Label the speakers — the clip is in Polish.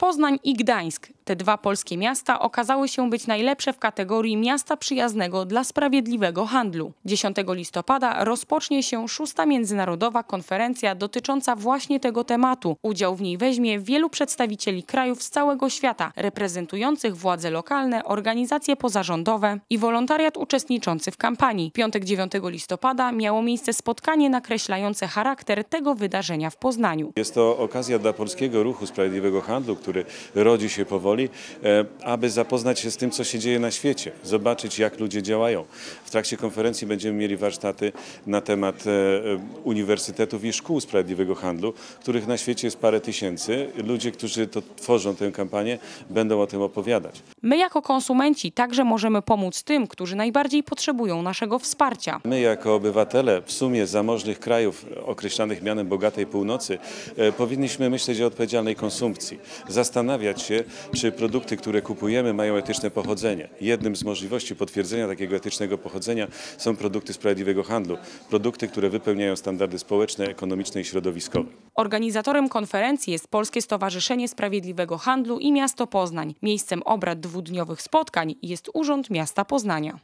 Speaker 1: Poznań i Gdańsk. Te dwa polskie miasta okazały się być najlepsze w kategorii miasta przyjaznego dla sprawiedliwego handlu. 10 listopada rozpocznie się szósta międzynarodowa konferencja dotycząca właśnie tego tematu. Udział w niej weźmie wielu przedstawicieli krajów z całego świata, reprezentujących władze lokalne, organizacje pozarządowe i wolontariat uczestniczący w kampanii. Piątek 9 listopada miało miejsce spotkanie nakreślające charakter tego wydarzenia w Poznaniu.
Speaker 2: Jest to okazja dla polskiego ruchu sprawiedliwego handlu, który rodzi się powoli, e, aby zapoznać się z tym, co się dzieje na świecie, zobaczyć, jak ludzie działają. W trakcie konferencji będziemy mieli warsztaty na temat e, e, uniwersytetów i szkół sprawiedliwego handlu, których na świecie jest parę tysięcy. Ludzie, którzy to tworzą tę kampanię, będą o tym opowiadać.
Speaker 1: My jako konsumenci także możemy pomóc tym, którzy najbardziej potrzebują naszego wsparcia.
Speaker 2: My jako obywatele w sumie zamożnych krajów określanych mianem bogatej północy powinniśmy myśleć o odpowiedzialnej konsumpcji. Zastanawiać się, czy produkty, które kupujemy mają etyczne pochodzenie. Jednym z możliwości potwierdzenia takiego etycznego pochodzenia są produkty sprawiedliwego handlu. Produkty, które wypełniają standardy społeczne, ekonomiczne i środowiskowe.
Speaker 1: Organizatorem konferencji jest Polskie Stowarzyszenie Sprawiedliwego Handlu i Miasto Poznań. Miejscem obrad dwudniowych spotkań jest Urząd Miasta Poznania.